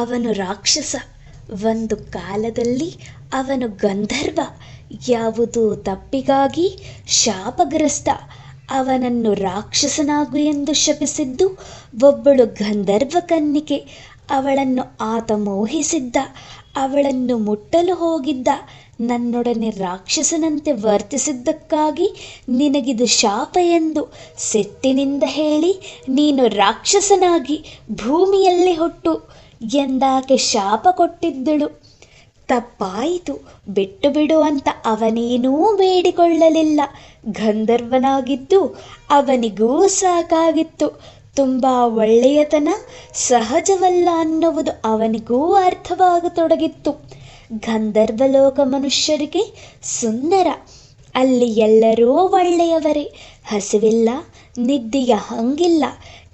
ಅವನು ರಾಕ್ಷಸ. ಒಂದು ಕಾಲದಲ್ಲಿ ಅವನು ಗಂಧರ್ವ. ಯಾವುದು ತಪ್ಪಿಗಾಗಿ ಶಾಪಗ್ರಸ್ತ. ಅವನನ್ನು ರಾಕ್ಷಸನಾಗು ಎಂದು ಶಪಿಸಿದ್ದು ಒಬ್ಬಳು ಗಂಧರ್ವ ಕನ್ನಿಕೆ ಅವಳನ್ನು ಆತ ಮೋಹಿಸಿದ್ದ ಅವಳನ್ನು ಮುಟ್ಟಲು ಹೋಗಿದ್ದ. ನನ್ನೊಡನೆ ರಾಕ್ಷಸನಂತೆ ವರ್ತಿಸಿದ್ದಕ್ಕಾಗಿ ನಿನಗಿದು ಶಾಪ ಎಂದು ಸಿಟ್ಟಿನಿಂದ ಹೇಳಿ ನೀನು ರಾಕ್ಷಸನಾಗಿ ಭೂಮಿಯಲ್ಲಿ ಹುಟ್ಟು. ಎಂದಾಕೆ ಶಾಪ ಕೊಟ್ಟಿದ್ದಳು? ತಪ್ಪಾಯಿತು. ಬಿಟ್ಟು ಬಿಡು ಅಂತ ಅವನೇನೂ ಬೇಡಿಕೊಳ್ಳಲಿಲ್ಲ. ಗಂಧರ್ವನಾಗಿದ್ದು ಅವನಿಗೂ ಸಾಕಾಗಿತ್ತು. ತುಂಬ ಒಳ್ಳೆಯತನ, ಸಹಜವಲ್ಲ ಅನ್ನುವುದು ಅವನಿಗೂ ಅರ್ಥವಾಗತೊಡಗಿತ್ತು. ಗಂಧರ್ವಲೋಕ ಮನುಷ್ಯರಿಗೆ ಸುಂದರ. ಅಲ್ಲಿ ಎಲ್ಲರೂ ಒಳ್ಳೆಯವರೇ. ಹಸಿವಿಲ್ಲ, ನಿದ್ದೆಯ ಹಂಗಿಲ್ಲ.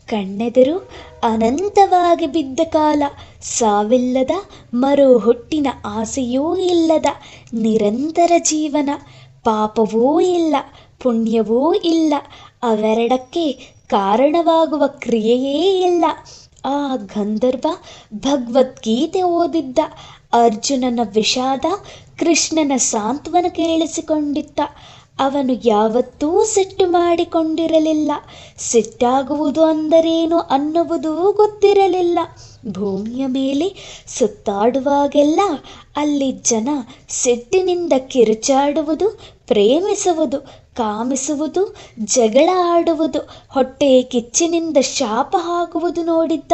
ಕಣ್ಣೆದುರು ಅನಂತವಾಗಿ ಬಿದ್ದ ಕಾಲ. ಸಾವಿಲ್ಲದ ಮರು ಹುಟ್ಟಿನ ಆಸೆಯೂ ಇಲ್ಲದ ನಿರಂತರ ಜೀವನ. ಪಾಪವೂ ಇಲ್ಲ, ಪುಣ್ಯವೂ ಇಲ್ಲ, ಅವೆರಡಕ್ಕೆ ಕಾರಣವಾಗುವ ಕ್ರಿಯೆಯೇ ಇಲ್ಲ. ಆ ಗಂಧರ್ವ ಭಗವದ್ಗೀತೆ ಓದಿದ್ದ. ಅರ್ಜುನನ ವಿಷಾದ ಕೃಷ್ಣನ ಸಾಂತ್ವನ ಕೇಳಿಸಿಕೊಂಡಿದ್ದ ಅವನು ಯಾವತ್ತೂ ಸಿಟ್ಟು ಮಾಡಿಕೊಂಡಿರಲಿಲ್ಲ. ಸಿಟ್ಟಾಗುವುದು ಅಂದರೇನು ಅನ್ನುವುದೂ ಗೊತ್ತಿರಲಿಲ್ಲ. ಭೂಮಿಯ ಮೇಲೆ ಸುತ್ತಾಡುವಾಗೆಲ್ಲ ಅಲ್ಲಿ ಜನ ಸಿಟ್ಟಿನಿಂದ ಕಿರುಚಾಡುವುದು, ಪ್ರೇಮಿಸುವುದು, ಕಾಮಿಸುವುದು, ಜಗಳ ಆಡುವುದು, ಹೊಟ್ಟೆ ಕಿಚ್ಚಿನಿಂದ ಶಾಪ ಹಾಕುವುದು ನೋಡಿದ್ದ.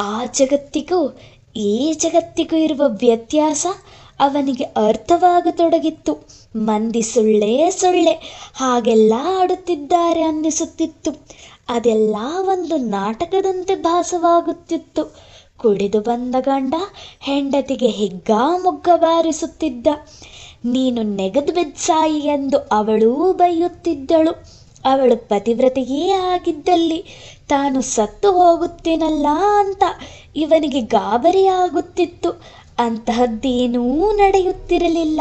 ಆ ಜಗತ್ತಿಗೂ, ಈ ಜಗತ್ತಿಗೂ ಇರುವ ವ್ಯತ್ಯಾಸ ಅವನಿಗೆ ಅರ್ಥವಾಗತೊಡಗಿತ್ತು. ಮಂದಿ ಸುಳ್ಳೇ ಸುಳ್ಳೆ, ಹಾಗೆಲ್ಲ ಆಡುತ್ತಿದ್ದಾರೆ ಅನ್ನಿಸುತ್ತಿತ್ತು. ಅದೆಲ್ಲ ಒಂದು ನಾಟಕದಂತೆ ಭಾಸವಾಗುತ್ತಿತ್ತು. ಕುಡಿದು ಬಂದ ಗಂಡ ಹೆಂಡತಿಗೆ ಹಿಗ್ಗಾಮುಗ್ಗ ಬಾರಿಸುತ್ತಿದ್ದ. ನೀನು ನೆಗೆದು ಬೆದ್ಸಾಯಿ ಎಂದು ಅವಳೂ ಬೈಯುತ್ತಿದ್ದಳು. ಅವಳು ಪತಿವ್ರತೆಯೇ ಆಗಿದ್ದಲ್ಲಿ, ತಾನು ಸತ್ತು ಹೋಗುತ್ತೇನಲ್ಲ ಅಂತ ಇವನಿಗೆ ಗಾಬರಿಯಾಗುತ್ತಿತ್ತು ಅಂತಹದ್ದೇನೂ ನಡೆಯುತ್ತಿರಲಿಲ್ಲ.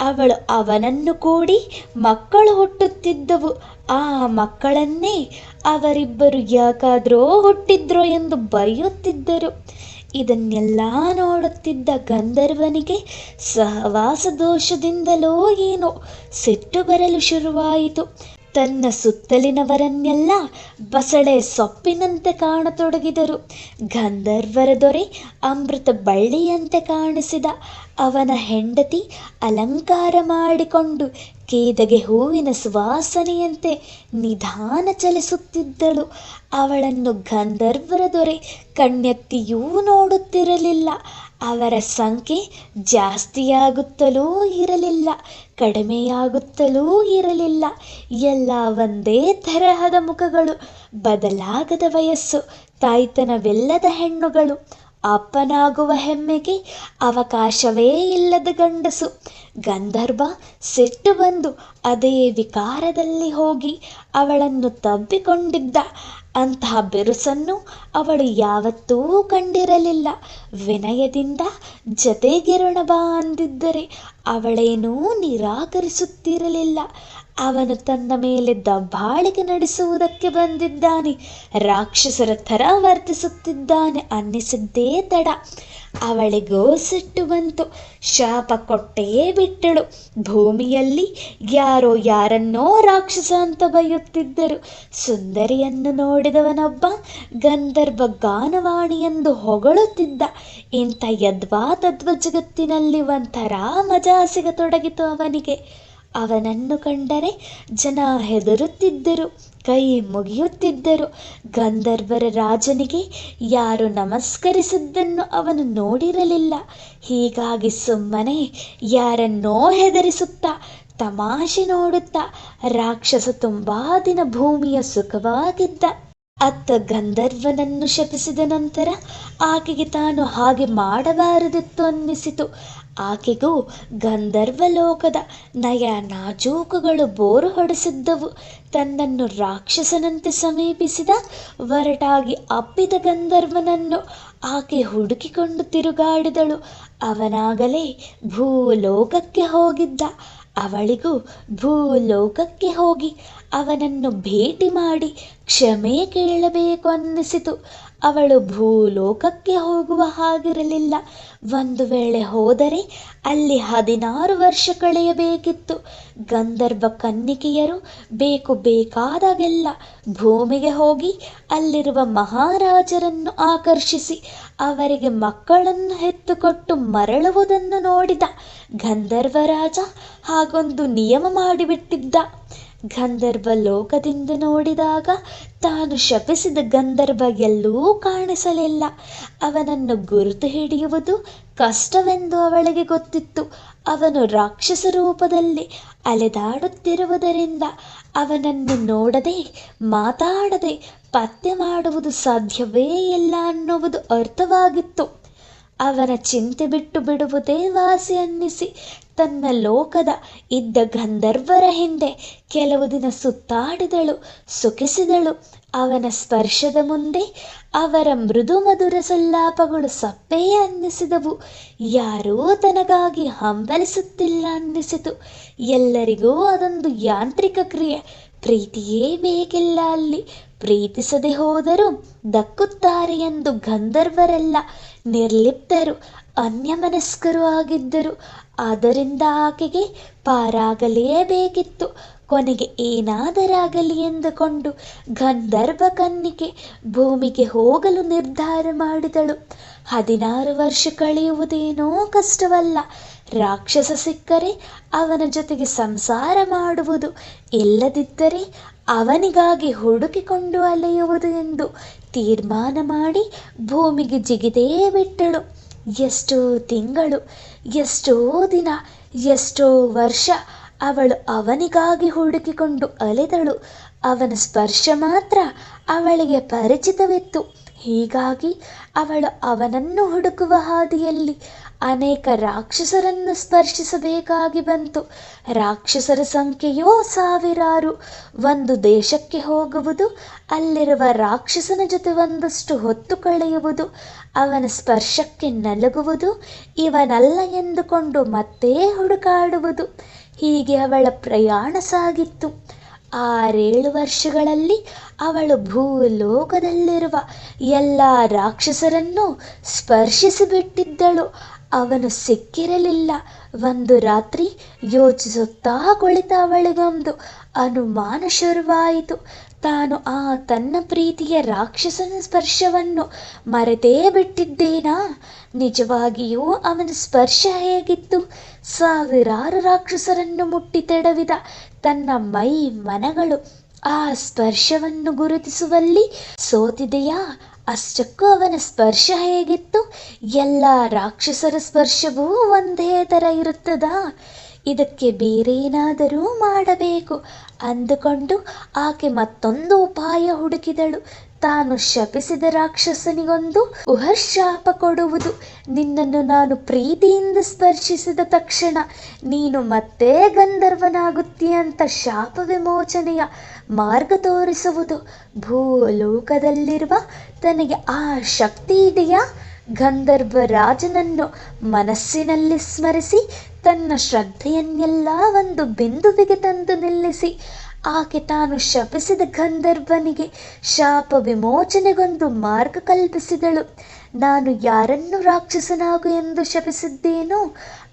ಅವಳು ಅವನನ್ನು ಕೂಡಿ ಮಕ್ಕಳು ಹುಟ್ಟುತ್ತಿದ್ದವು. ಆ ಮಕ್ಕಳನ್ನೇ ಅವರಿಬ್ಬರು ಯಾಕಾದ್ರೋ ಹುಟ್ಟಿದ್ರೋ ಎಂದು ಬರೆಯುತ್ತಿದ್ದರು. ಇದನ್ನೆಲ್ಲ ನೋಡುತ್ತಿದ್ದ ಗಂಧರ್ವನಿಗೆ ಸಹವಾಸ ದೋಷದಿಂದಲೋ ಏನೋ ಸಿಟ್ಟು ಬರಲು ಶುರುವಾಯಿತು. ತನ್ನ ಸುತ್ತಲಿನವರನ್ನೆಲ್ಲ ಬಸಳೆ ಸೊಪ್ಪಿನಂತೆ ಕಾಣತೊಡಗಿದರು. ಗಂಧರ್ವರ ದೊರೆ ಅಮೃತ ಬಳ್ಳಿಯಂತೆ ಕಾಣಿಸಿದ. ಅವನ ಹೆಂಡತಿ ಅಲಂಕಾರ ಮಾಡಿಕೊಂಡು ಕೇದಗೆ ಹೂವಿನ ಸುವಾಸನೆಯಂತೆ ನಿಧಾನ ಚಲಿಸುತ್ತಿದ್ದಳು. ಅವಳನ್ನು ಗಂಧರ್ವರ ದೊರೆ ಕಣ್ಣೆತ್ತಿಯೂ ನೋಡುತ್ತಿರಲಿಲ್ಲ. ಅವರ ಸಂಖ್ಯೆ ಜಾಸ್ತಿಯಾಗುತ್ತಲೂ ಇರಲಿಲ್ಲ. ಕಡಿಮೆಯಾಗುತ್ತಲೂ ಇರಲಿಲ್ಲ. ಎಲ್ಲ ಒಂದೇ ತರಹದ ಮುಖಗಳು, ಬದಲಾಗದ ವಯಸ್ಸು, ತಾಯ್ತನವಿಲ್ಲದ ಹೆಣ್ಣುಗಳು. ಅಪ್ಪನಾಗುವ ಹೆಮ್ಮೆಗೆ ಅವಕಾಶವೇ ಇಲ್ಲದ ಗಂಡಸು. ಗಂಧರ್ವ ಸಿಟ್ಟು ಬಂದು ಅದೇ ವಿಕಾರದಲ್ಲಿ ಹೋಗಿ ಅವಳನ್ನು ತಬ್ಬಿಕೊಂಡಿದ್ದ. ಅಂತಹ ಬಿರುಸನ್ನು ಅವಳು ಯಾವತ್ತೂ ಕಂಡಿರಲಿಲ್ಲ. ವಿನಯದಿಂದ ಜತೆಗಿರೋಣ ಬಾ ಅಂದಿದ್ದರೆ ಅವಳೇನೂ ನಿರಾಕರಿಸುತ್ತಿರಲಿಲ್ಲ. ಅವನು ತನ್ನ ಮೇಲೆ ದಬ್ಬಾಳಿಕೆ ನಡೆಸುವುದಕ್ಕೆ ಬಂದಿದ್ದಾನೆ. ರಾಕ್ಷಸರ ಥರ ವರ್ತಿಸುತ್ತಿದ್ದಾನೆ ಅನ್ನಿಸಿದ್ದೇ ತಡ. ಅವಳಿಗೋ ಸಿಟ್ಟು ಬಂತು. ಶಾಪ ಕೊಟ್ಟೇ ಬಿಟ್ಟಳು. ಭೂಮಿಯಲ್ಲಿ ಯಾರೋ ಯಾರನ್ನೋ ರಾಕ್ಷಸ ಅಂತ ಬೈಯುತ್ತಿದ್ದರು. ಸುಂದರಿಯನ್ನು ನೋಡಿದವನೊಬ್ಬ ಗಂಧರ್ವ ಗಾನವಾಣಿ ಎಂದು ಹೊಗಳುತ್ತಿದ್ದ. ಇಂಥ ಯದ್ವಾ ತದ್ವ ಜಗತ್ತಿನಲ್ಲಿ ಒಂಥರ ಮಜಾ ಸಿಗತೊಡಗಿತು ಅವನಿಗೆ. ಅವನನ್ನು ಕಂಡರೆ ಜನ ಹೆದರುತ್ತಿದ್ದರು. ಕೈ ಮುಗಿಯುತ್ತಿದ್ದರು. ಗಂಧರ್ವರ ರಾಜನಿಗೆ ಯಾರು ನಮಸ್ಕರಿಸಿದ್ದನ್ನು ಅವನು ನೋಡಿರಲಿಲ್ಲ. ಹೀಗಾಗಿ ಸುಮ್ಮನೆ ಯಾರನ್ನೋ ಹೆದರಿಸುತ್ತಾ, ತಮಾಷೆ ನೋಡುತ್ತಾ, ರಾಕ್ಷಸ ತುಂಬಾ ದಿನ ಭೂಮಿಯ ಸುಖವಾಗಿದ್ದ ಅತ್ತ ಗಂಧರ್ವನನ್ನು ಶಪಿಸಿದ ನಂತರ ಆಕೆಗೆ ತಾನು ಹಾಗೆ ಮಾಡಬಾರದಿತ್ತು ಅನ್ನಿಸಿತು. ಆಕೆಗೂ ಗಂಧರ್ವ ಲೋಕದ ನಯ ನಾಜೂಕುಗಳು ಬೋರು ಹೊಡೆಸಿದ್ದವು. ತನ್ನನ್ನು ರಾಕ್ಷಸನಂತೆ ಸಮೀಪಿಸಿದ ಒರಟಾಗಿ ಅಪ್ಪಿದ ಗಂಧರ್ವನನ್ನು ಆಕೆ ಹುಡುಕಿಕೊಂಡು ತಿರುಗಾಡಿದಳು. ಅವನಾಗಲೇ ಭೂಲೋಕಕ್ಕೆ ಹೋಗಿದ್ದ. ಅವಳಿಗೂ ಭೂಲೋಕಕ್ಕೆ ಹೋಗಿ ಅವನನ್ನು ಭೇಟಿ ಮಾಡಿ ಕ್ಷಮೆ ಕೇಳಬೇಕು ಅನ್ನಿಸಿತು. ಅವಳು ಭೂಲೋಕಕ್ಕೆ ಹೋಗುವ ಹಾಗಿರಲಿಲ್ಲ. ಒಂದು ವೇಳೆ ಹೋದರೆ ಅಲ್ಲಿ ಹದಿನಾರು ವರ್ಷ ಕಳೆಯಬೇಕಿತ್ತು. ಗಂಧರ್ವ ಕನ್ನಿಕೆಯರು ಬೇಕು ಬೇಕಾದಾಗೆಲ್ಲ ಭೂಮಿಗೆ ಹೋಗಿ ಅಲ್ಲಿರುವ ಮಹಾರಾಜರನ್ನು ಆಕರ್ಷಿಸಿ ಅವರಿಗೆ ಮಕ್ಕಳನ್ನು ಹೆತ್ತುಕೊಟ್ಟು ಮರಳುವುದನ್ನು ನೋಡಿದ ಗಂಧರ್ವರಾಜ ಹಾಗೊಂದು ನಿಯಮ ಮಾಡಿಬಿಟ್ಟಿದ್ದ. ಗಂಧರ್ವ ಲೋಕದಿಂದ ನೋಡಿದಾಗ ತಾನು ಶಪಿಸಿದ ಗಂಧರ್ವ ಎಲ್ಲೂ ಕಾಣಿಸಲಿಲ್ಲ. ಅವನನ್ನು ಗುರುತು ಹಿಡಿಯುವುದು ಕಷ್ಟವೆಂದು ಅವಳಿಗೆ ಗೊತ್ತಿತ್ತು. ಅವನು ರಾಕ್ಷಸ ರೂಪದಲ್ಲಿ ಅಲೆದಾಡುತ್ತಿರುವುದರಿಂದ ಅವನನ್ನು ನೋಡದೆ, ಮಾತಾಡದೆ ಪತ್ತೆ ಮಾಡುವುದು ಸಾಧ್ಯವೇ ಇಲ್ಲ ಅನ್ನುವುದು ಅರ್ಥವಾಗಿತ್ತು. ಅವನ ಚಿಂತೆ ಬಿಟ್ಟು ಬಿಡುವುದೇ ವಾಸಿ ಅನ್ನಿಸಿ ತನ್ನ ಲೋಕದ ಇದ್ದ ಗಂಧರ್ವರ ಹಿಂದೆ ಕೆಲವು ದಿನ ಸುತ್ತಾಡಿದಳು ಸುಖಿಸಿದಳು ಅವನ ಸ್ಪರ್ಶದ ಮುಂದೆ ಅವರ ಮೃದು ಮಧುರ ಸಲ್ಲಾಪಗಳು ಸಪ್ಪೆಯ ಅನ್ನಿಸಿದವು. ಯಾರೂ ತನಗಾಗಿ ಹಂಬಲಿಸುತ್ತಿಲ್ಲ ಅನ್ನಿಸಿತು. ಎಲ್ಲರಿಗೂ ಅದೊಂದು ಯಾಂತ್ರಿಕ ಕ್ರಿಯೆ. ಪ್ರೀತಿಯೇ ಬೇಕಿಲ್ಲ ಅಲ್ಲಿ. ಪ್ರೀತಿಸದೆ ಹೋದರೂ ದಕ್ಕುತ್ತಾರೆ ಎಂದು ಗಂಧರ್ವರೆಲ್ಲ ನಿರ್ಲಿಪ್ತರು, ಅನ್ಯಮನಸ್ಕರು ಆಗಿದ್ದರು. ಆದ್ದರಿಂದ ಆಕೆಗೆ ಪಾರಾಗಲೇಬೇಕಿತ್ತು. ಕೊನೆಗೆ ಏನಾದರಾಗಲಿ ಎಂದುಕೊಂಡು ಗಂಧರ್ವ ಕನ್ನಿಕೆ ಭೂಮಿಗೆ ಹೋಗಲು ನಿರ್ಧಾರ ಮಾಡಿದಳು. ಹದಿನಾರು ವರ್ಷ ಕಳೆಯುವುದೇನೋ ಕಷ್ಟವಲ್ಲ. ರಾಕ್ಷಸ ಸಿಕ್ಕರೆ ಅವನ ಜೊತೆಗೆ ಸಂಸಾರ ಮಾಡುವುದು. ಇಲ್ಲದಿದ್ದರೆ ಅವನಿಗಾಗಿ ಹುಡುಕಿಕೊಂಡು ಅಲೆಯುವುದು ಎಂದು ತೀರ್ಮಾನ ಮಾಡಿ ಭೂಮಿಗೆ ಜಿಗಿದೇ ಬಿಟ್ಟಳು. ಎಷ್ಟೋ ತಿಂಗಳು, ಎಷ್ಟೋ ದಿನ, ಎಷ್ಟೋ ವರ್ಷ ಅವಳು ಅವನಿಗಾಗಿ ಹುಡುಕಿಕೊಂಡು ಅಲೆದಳು. ಅವನ ಸ್ಪರ್ಶ ಮಾತ್ರ ಅವಳಿಗೆ ಪರಿಚಿತವಿತ್ತು. ಹೀಗಾಗಿ ಅವಳು ಅವನನ್ನು ಹುಡುಕುವ ಹಾದಿಯಲ್ಲಿ ಅನೇಕ ರಾಕ್ಷಸರನ್ನು ಸ್ಪರ್ಶಿಸಬೇಕಾಗಿ ಬಂತು. ರಾಕ್ಷಸರ ಸಂಖ್ಯೆಯೋ ಸಾವಿರಾರು. ಒಂದು ದೇಶಕ್ಕೆ ಹೋಗುವುದು, ಅಲ್ಲಿರುವ ರಾಕ್ಷಸನ ಜೊತೆ ಒಂದಷ್ಟು ಹೊತ್ತು ಕಳೆಯುವುದು, ಅವನ ಸ್ಪರ್ಶಕ್ಕೆ ನಲಗುವುದು, ಇವನಲ್ಲ ಎಂದುಕೊಂಡು ಮತ್ತೆ ಹುಡುಕಾಡುವುದು. ಹೀಗೆ ಅವಳ ಪ್ರಯಾಣ ಸಾಗಿತ್ತು. ಆರೇಳು ವರ್ಷಗಳಲ್ಲಿ ಅವಳು ಭೂಲೋಕದಲ್ಲಿರುವ ಎಲ್ಲ ರಾಕ್ಷಸರನ್ನು ಸ್ಪರ್ಶಿಸಿಬಿಟ್ಟಿದ್ದಳು. ಅವನು ಸಿಕ್ಕಿರಲಿಲ್ಲ. ಒಂದು ರಾತ್ರಿ ಯೋಚಿಸುತ್ತಾ ಕುಳಿತ ಅವಳಿಗೊಂದು ಅನುಮಾನ ಶುರುವಾಯಿತು. ತಾನು ಆ ತನ್ನ ಪ್ರೀತಿಯ ರಾಕ್ಷಸನ ಸ್ಪರ್ಶವನ್ನು ಮರೆತೇ ಬಿಟ್ಟಿದ್ದೇನಾ? ನಿಜವಾಗಿಯೂ ಅವನ ಸ್ಪರ್ಶ ಹೇಗಿತ್ತು? ಸಾವಿರಾರು ರಾಕ್ಷಸರನ್ನು ಮುಟ್ಟಿ ತೆಡವಿದ ತನ್ನ ಮೈ ಮನಗಳು ಆ ಸ್ಪರ್ಶವನ್ನು ಗುರುತಿಸುವಲ್ಲಿ ಸೋತಿದೆಯಾ? ಅಷ್ಟಕ್ಕೂ ಅವನ ಸ್ಪರ್ಶ ಹೇಗಿತ್ತು? ಎಲ್ಲ ರಾಕ್ಷಸರ ಸ್ಪರ್ಶವೂ ಒಂದೇ ಥರ ಇರುತ್ತದಾ? ಇದಕ್ಕೆ ಬೇರೇನಾದರೂ ಮಾಡಬೇಕು. ಅಂದುಕೊಂಡು ಆಕೆ ಮತ್ತೊಂದು ಉಪಾಯ ಹುಡುಕಿದಳು. ತಾನು ಶಪಿಸಿದ ರಾಕ್ಷಸನಿಗೊಂದು ಉಹಶಾಪ ಕೊಡುವುದು. ನಿನ್ನನ್ನು ನಾನು ಪ್ರೀತಿಯಿಂದ ಸ್ಪರ್ಶಿಸಿದ ತಕ್ಷಣ ನೀನು ಮತ್ತೆ ಗಂಧರ್ವನಾಗುತ್ತೀಯಂತ ಶಾಪ ವಿಮೋಚನೆಯ ಮಾರ್ಗ ತೋರಿಸುವುದು. ಭೂಲೋಕದಲ್ಲಿರುವ ತನಗೆ ಆ ಶಕ್ತಿ ಇದೆಯಾ? ಗಂಧರ್ವ ರಾಜನನ್ನು ಮನಸ್ಸಿನಲ್ಲಿ ಸ್ಮರಿಸಿ ತನ್ನ ಶ್ರದ್ಧೆಯನ್ನೆಲ್ಲ ಒಂದು ಬಿಂದುವಿಗೆ ತಂದು ನಿಲ್ಲಿಸಿ ಆಕೆ ತಾನು ಶಪಿಸಿದ ಗಂಧರ್ವನಿಗೆ ಶಾಪ ವಿಮೋಚನೆಗೊಂದು ಮಾರ್ಗ ಕಲ್ಪಿಸಿದಳು. ನಾನು ಯಾರನ್ನು ರಾಕ್ಷಸನಾಗು ಎಂದು ಶಪಿಸಿದ್ದೇನೋ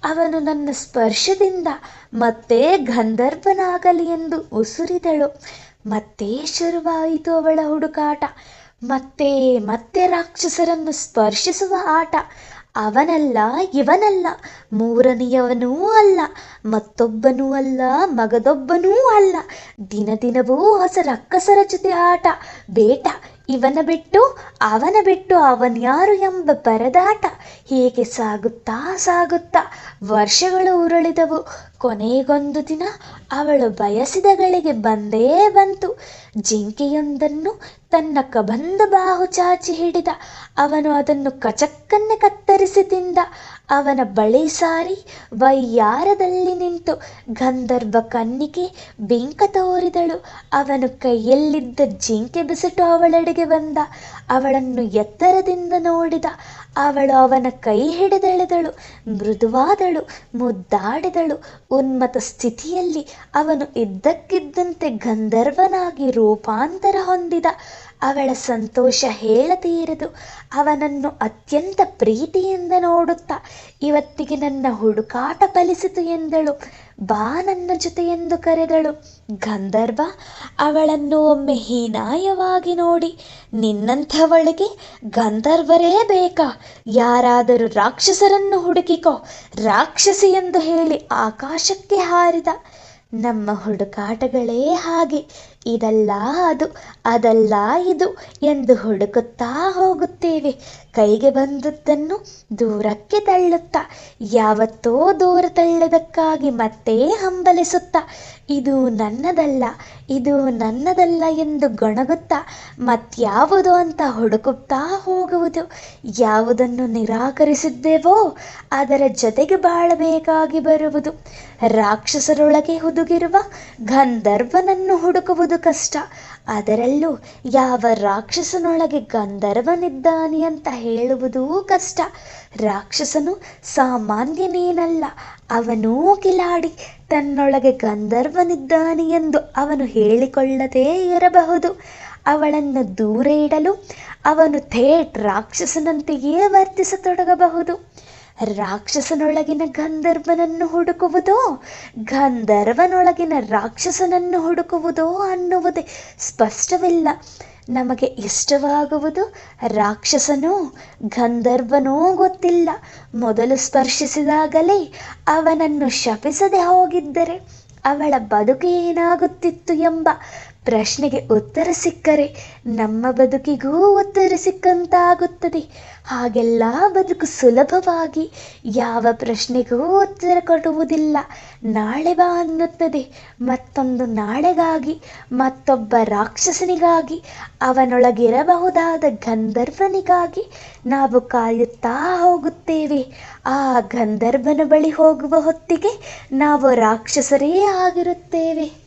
ಅವನು ನನ್ನ ಸ್ಪರ್ಶದಿಂದ ಮತ್ತೆ ಗಂಧರ್ವನಾಗಲಿ ಎಂದು ಉಸುರಿದಳು. ಮತ್ತೆ ಶುರುವಾಯಿತು ಅವಳ ಹುಡುಕಾಟ. ಮತ್ತೆ ಮತ್ತೆ ರಾಕ್ಷಸರನ್ನು ಸ್ಪರ್ಶಿಸುವ ಆಟ. ಅವನಲ್ಲ, ಇವನಲ್ಲ. ಮೂರನೆಯವನೂ ಅಲ್ಲ, ಮತ್ತೊಬ್ಬನೂ ಅಲ್ಲ, ಮಗದೊಬ್ಬನೂ ಅಲ್ಲ. ದಿನ ದಿನವೂ ಹೊಸ ರಕ್ಕಸರ ಜೊತೆ ಆಟ. ಬೇಟ, ಇವನ ಬಿಟ್ಟು, ಅವನ ಬಿಟ್ಟು ಅವನ್ಯಾರು ಎಂಬ ಪರದಾಟ. ಹೀಗೆ ಸಾಗುತ್ತಾ ಸಾಗುತ್ತಾ, ವರ್ಷಗಳು ಉರುಳಿದವು. ಕೊನೆಗೊಂದು ದಿನ ಅವಳು ಬಯಸಿದ ಗಳಿಗೆ ಬಂದೇ ಬಂತು. ಜಿಂಕೆಯೊಂದನ್ನು ತನ್ನ ಕಬಂದ ಬಾಹು ಚಾಚಿ ಹಿಡಿದ. ಅವನು ಅದನ್ನು ಕಚಕ್ಕನ್ನೆ ಕತ್ತರಿಸಿ ತಿಂದ. ಅವನ ಬಳಿ ಸಾರಿ ವೈಯಾರದಲ್ಲಿ ನಿಂತು ಗಂಧರ್ವ ಕನ್ನಿಕೆ ಬೆಂಕ ತೋರಿದಳು. ಅವನು ಕೈಯಲ್ಲಿದ್ದ ಜಿಂಕೆ ಬಿಸಿಟು ಅವಳೆಡೆಗೆ ಬಂದ. ಅವಳನ್ನು ಎತ್ತರದಿಂದ ನೋಡಿದ. ಅವಳು ಅವನ ಕೈ ಹಿಡಿದೆಳೆದಳು, ಮೃದುವಾದಳು, ಮುದ್ದಾಡಿದಳು. ಉನ್ಮತ ಸ್ಥಿತಿಯಲ್ಲಿ ಅವನು ಇದ್ದಕ್ಕಿದ್ದಂತೆ ಗಂಧರ್ವನಾಗಿ ರೂಪಾಂತರ ಹೊಂದಿದ. ಅವಳ ಸಂತೋಷ ಹೇಳತೀರದು ಅವನನ್ನು ಅತ್ಯಂತ ಪ್ರೀತಿಯಿಂದ ನೋಡುತ್ತಾ, ಇವತ್ತಿಗೆ ನನ್ನ ಹುಡುಕಾಟ ಫಲಿಸಿತು ಎಂದಳು. ಬಾ ನನ್ನ ಜೊತೆ ಎಂದು ಕರೆದಳು. ಗಂಧರ್ವ, ಅವಳನ್ನು ಒಮ್ಮೆ ಹೀನಾಯವಾಗಿ ನೋಡಿ, ನಿನ್ನಂಥವಳಿಗೆ ಗಂಧರ್ವರೇ ಬೇಕಾ? ಯಾರಾದರೂ ರಾಕ್ಷಸರನ್ನು ಹುಡುಕಿಕೋ, ರಾಕ್ಷಸಿ ಎಂದು ಹೇಳಿ ಆಕಾಶಕ್ಕೆ ಹಾರಿದ. ನಮ್ಮ ಹುಡುಕಾಟಗಳೇ ಹಾಗೆ. ಇದಲ್ಲ ಅದು, ಅದಲ್ಲ ಇದು ಎಂದು ಹುಡುಕುತ್ತಾ ಹೋಗುತ್ತೇವೆ. ಕೈಗೆ ಬಂದದ್ದನ್ನು ದೂರಕ್ಕೆ ತಳ್ಳುತ್ತಾ, ಯಾವತ್ತೋ ದೂರ ತಳ್ಳದಕ್ಕಾಗಿ ಮತ್ತೆ ಹಂಬಲಿಸುತ್ತಾ, ಇದು ನನ್ನದಲ್ಲ ಇದು ನನ್ನದಲ್ಲ ಎಂದು ಗೊಣಗುತ್ತಾ, ಮತ್ಯಾವುದು ಅಂತ ಹುಡುಕುತ್ತಾ ಹೋಗುವುದು, ಯಾವುದನ್ನು ನಿರಾಕರಿಸಿದ್ದೇವೋ ಅದರ ಜೊತೆಗೆ ಬಾಳಬೇಕಾಗಿ ಬರುವುದು. ರಾಕ್ಷಸರೊಳಗೆ ಹುದುಗಿರುವ ಗಂಧರ್ವನನ್ನು ಹುಡುಕುವುದು ಕಷ್ಟ ಅದರಲ್ಲೂ ಯಾವ ರಾಕ್ಷಸನೊಳಗೆ ಗಂಧರ್ವನಿದ್ದಾನೆ ಅಂತ ಹೇಳುವುದೂ ಕಷ್ಟ. ರಾಕ್ಷಸನು ಸಾಮಾನ್ಯನೇನಲ್ಲ. ಅವನೂ ಕಿಲಾಡಿ, ತನ್ನೊಳಗೆ ಗಂಧರ್ವನಿದ್ದಾನೆ ಎಂದು ಅವನು ಹೇಳಿಕೊಳ್ಳದೇ ಇರಬಹುದು. ಅವಳನ್ನು ದೂರ ಇಡಲು ಅವನು ಥೇಟ್ ರಾಕ್ಷಸನಂತೆಯೇ ವರ್ತಿಸತೊಡಗಬಹುದು. ರಾಕ್ಷಸನೊಳಗಿನ ಗಂಧರ್ವನನ್ನು ಹುಡುಕುವುದೋ, ಗಂಧರ್ವನೊಳಗಿನ ರಾಕ್ಷಸನನ್ನು ಹುಡುಕುವುದೋ ಅನ್ನುವುದೇ ಸ್ಪಷ್ಟವಿಲ್ಲ. ನಮಗೆ ಇಷ್ಟವಾಗುವುದು ರಾಕ್ಷಸನೋ, ಗಂಧರ್ವನೋ ಗೊತ್ತಿಲ್ಲ. ಮೊದಲು ಸ್ಪರ್ಶಿಸಿದಾಗಲೇ ಅವನನ್ನು ಶಪಿಸದೆ ಹೋಗಿದ್ದರೆ ಅವಳ ಬದುಕು ಏನಾಗುತ್ತಿತ್ತು ಎಂಬ ಪ್ರಶ್ನೆಗೆ ಉತ್ತರ ಸಿಕ್ಕರೆ ನಮ್ಮ ಬದುಕಿಗೂ ಉತ್ತರ ಸಿಕ್ಕಂತಾಗುತ್ತದೆ. ಹಾಗೆಲ್ಲ ಬದುಕು ಸುಲಭವಾಗಿ ಯಾವ ಪ್ರಶ್ನೆಗೂ ಉತ್ತರ ಕೊಡುವುದಿಲ್ಲ. ನಾಳೆ ಬಾ ಅನ್ನುತ್ತದೆ. ಮತ್ತೊಂದು ನಾಳೆಗಾಗಿ, ಮತ್ತೊಬ್ಬ ರಾಕ್ಷಸನಿಗಾಗಿ, ಅವನೊಳಗಿರಬಹುದಾದ ಗಂಧರ್ವನಿಗಾಗಿ ನಾವು ಕಾಯುತ್ತಾ ಹೋಗುತ್ತೇವೆ. ಆ ಗಂಧರ್ವನ ಬಳಿ ಹೋಗುವ ಹೊತ್ತಿಗೆ ನಾವು ರಾಕ್ಷಸರೇ ಆಗಿರುತ್ತೇವೆ.